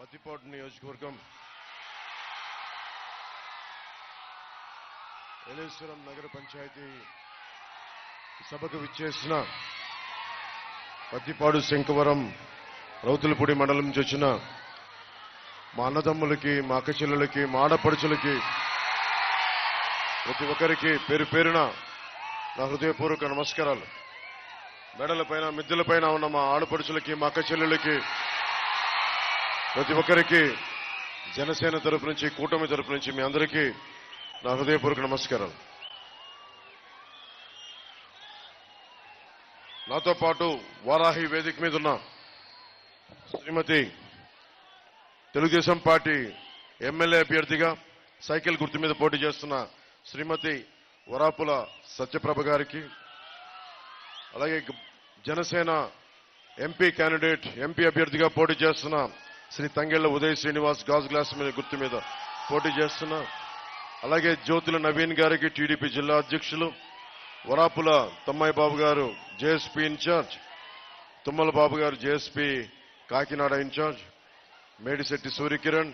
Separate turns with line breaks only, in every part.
పత్తిపోటు నియోజకవర్గం. ఎలేశ్వరం నగర పంచాయతీ సభకు విచ్చేసిన పత్తిపాడు శంకవరం రౌతులపూడి మండలం నుంచి వచ్చిన మా అన్నదమ్ములకి మా అక్కచెల్లెలకి మా ఆడపడుచులకి ప్రతి ఒక్కరికి పేరు పేరున నా హృదయపూర్వక నమస్కారాలు. మెడలపైన పైన మిద్దెల పైన ఉన్న మా ఆడపడుచులకి మా అక్కచెల్లెలకి ప్రతి ఒక్కరికి జనసేన తరపు నుంచి కూటమి తరపు నుంచి మీ అందరికీ నా హృదయపూర్వక నమస్కారాలు. నాతో పాటు వారాహి వేదిక మీద ఉన్న శ్రీమతి తెలుగుదేశం పార్టీ ఎమ్మెల్యే అభ్యర్థిగా సైకిల్ గుర్తు మీద పోటీ చేస్తున్న శ్రీమతి వరాపుల సత్యప్రభ గారికి అలాగే జనసేన ఎంపీ క్యాండిడేట్ ఎంపీ అభ్యర్థిగా పోటీ చేస్తున్న శ్రీ తంగెళ్ళ ఉదయ్ శ్రీనివాస్ గాజు గ్లాస్ మీద గుర్తు మీద పోటీ చేస్తున్న అలాగే జ్యోతుల నవీన్ గారికి టీడీపీ జిల్లా అధ్యక్షులు వరాపుల తమ్మాయి బాబు garu JSP in charge Tummala Babu garu JSP Kakinada in charge Medisetti Suryakiran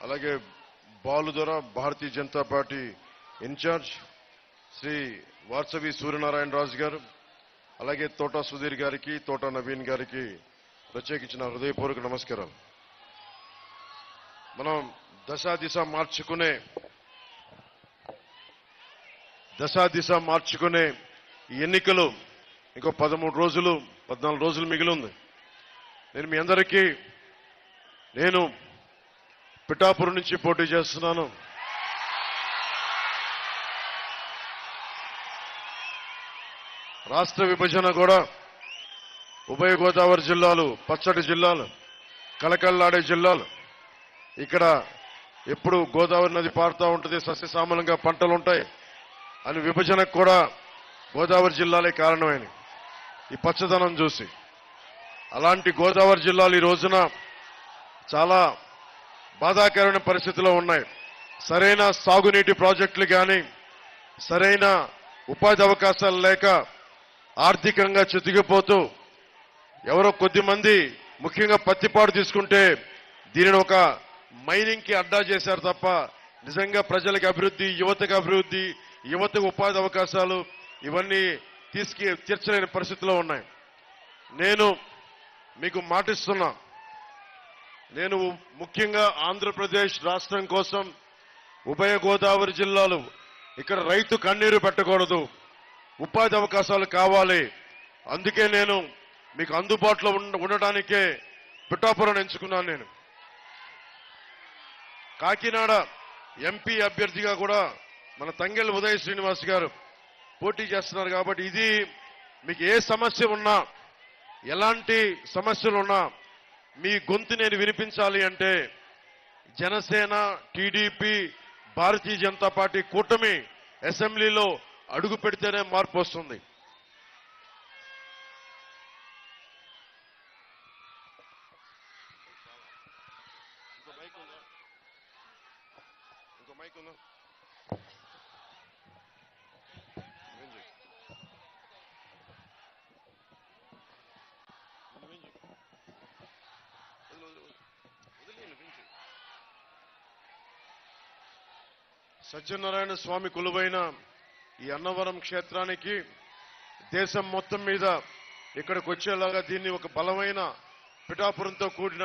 అలాగే Baludora Bharatiya Janata party in charge Shri Varsavi Suryanarayana Raju garu అలాగే తోటా సుధీర్ గారికి తోటా నవీన్ గారికి ప్రత్యేకించిన హృదయపూర్వక నమస్కారాలు. మనం దశా దిశ మార్చుకునే దశా దిశ మార్చుకునే ఈ ఎన్నికలు ఇంకో పదమూడు రోజులు పద్నాలుగు రోజులు మిగిలి ఉంది నేను మీ అందరికీ నేను పిఠాపురం నుంచి పోటీ చేస్తున్నాను. రాష్ట్ర విభజన కూడా ఉభయ గోదావరి జిల్లాలు పచ్చటి జిల్లాలు కలకల్లాడే జిల్లాలు. ఇక్కడ ఎప్పుడు గోదావరి నది పారుతూ ఉంటుంది సస్యశ్యామలంగా పంటలు ఉంటాయి అని విభజనకు కూడా గోదావరి జిల్లాలే కారణమైనవి. ఈ పచ్చదనం చూసి. అలాంటి గోదావరి జిల్లాలు ఈ రోజున చాలా బాధాకరమైన పరిస్థితిలో ఉన్నాయి. సరైన సాగునీటి ప్రాజెక్టులు కానీ సరైన ఉపాధి అవకాశాలు లేక ఆర్థికంగా చితికిపోతూ ఎవరో కొద్ది మంది ముఖ్యంగా పత్తిపాడు తీసుకుంటే దీనిని ఒక మైనింగ్కి అడ్డా చేశారు తప్ప నిజంగా ప్రజలకు అభివృద్ధి యువతకు అభివృద్ధి యువతకు ఉపాధి అవకాశాలు ఇవన్నీ తీసుకు తీర్చలేని పరిస్థితిలో ఉన్నాయి. నేను మీకు మాటిస్తున్నా నేను ముఖ్యంగా ఆంధ్రప్రదేశ్ రాష్ట్రం కోసం ఉభయ గోదావరి జిల్లాలు ఇక్కడ రైతు కన్నీరు పెట్టకూడదు ఉపాధి అవకాశాలు కావాలి. అందుకే నేను మీకు అందుబాటులో ఉండటానికే పిఠాపురం ఎంచుకున్నాను నేను. కాకినాడ ఎంపీ అభ్యర్థిగా కూడా మన తంగెల్ ఉదయ శ్రీనివాస్ గారు పోటీ చేస్తున్నారు కాబట్టి ఇది మీకు ఏ సమస్య ఉన్నా ఎలాంటి సమస్యలు ఉన్నా మీ గొంతు నేను వినిపించాలి అంటే జనసేన టీడీపీ భారతీయ జనతా పార్టీ కూటమి అసెంబ్లీలో అడుగు పెడితేనే మార్పు వస్తుంది ఇంకో మైక్ ఉందా ఇంకో మైక్ ఉందా ఏం చేయి? నువ్వేం Michael వదిలు, వదిలు, వదిలు. వదిలేయ్, నువ్వేం సత్యనారాయణ స్వామి కొలువైన ఈ అన్నవరం క్షేత్రానికి దేశం మొత్తం మీద ఇక్కడికి వచ్చేలాగా దీన్ని ఒక బలమైన పిఠాపురంతో కూడిన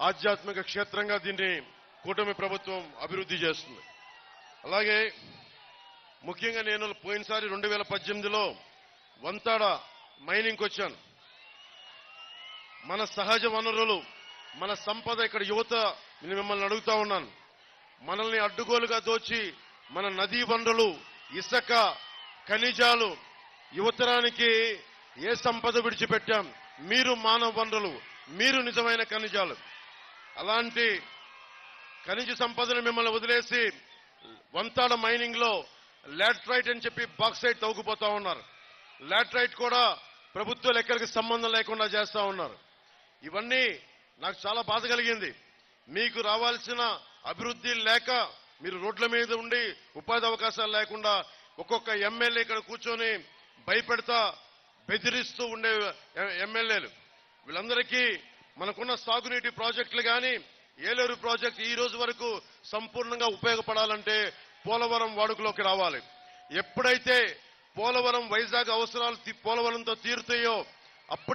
ఆధ్యాత్మిక క్షేత్రంగా దీన్ని కూటమి ప్రభుత్వం అభివృద్ధి చేస్తుంది. అలాగే ముఖ్యంగా నేను పోయినసారి రెండు వేల పద్దెనిమిదిలో వంతాడ మైనింగ్కి వచ్చాను. మన సహజ వనరులు మన సంపద ఇక్కడ యువత నేను మిమ్మల్ని అడుగుతా ఉన్నాను. మనల్ని అడ్డుగోలుగా దోచి మన నదీ వనరులు ఇసుక ఖనిజాలు యువతరానికి ఏ సంపద విడిచిపెట్టాం? మీరు మానవ వనరులు మీరు నిజమైన ఖనిజాలు. అలాంటి ఖనిజ సంపదను మిమ్మల్ని వదిలేసి వంతాడ మైనింగ్లో లాట్రైట్ అని చెప్పి బాక్సైట్ తవ్వుకుపోతా ఉన్నారు. లాట్రైట్ కూడా ప్రభుత్వ లెక్కలకి సంబంధం లేకుండా చేస్తా ఉన్నారు. ఇవన్నీ నాకు చాలా బాధ కలిగింది. మీకు రావాల్సిన అభివృద్ధి లేక మీరు రోడ్ల మీద ఉండి ఉపాధి అవకాశాలు లేకుండా ఒక్కొక్క ఎమ్మెల్యే ఇక్కడ కూర్చొని భయపెడతా బెదిరిస్తూ ఉండే ఎమ్మెల్యేలు. వీళ్ళందరికీ మనకున్న సాగునీటి ప్రాజెక్టులు కానీ ఏలేరు ప్రాజెక్టు ఈ రోజు వరకు సంపూర్ణంగా ఉపయోగపడాలంటే పోలవరం వాడుకలోకి రావాలి. ఎప్పుడైతే పోలవరం వైజాగ్ అవసరాలు పోలవరంతో తీరుతాయో అప్పుడు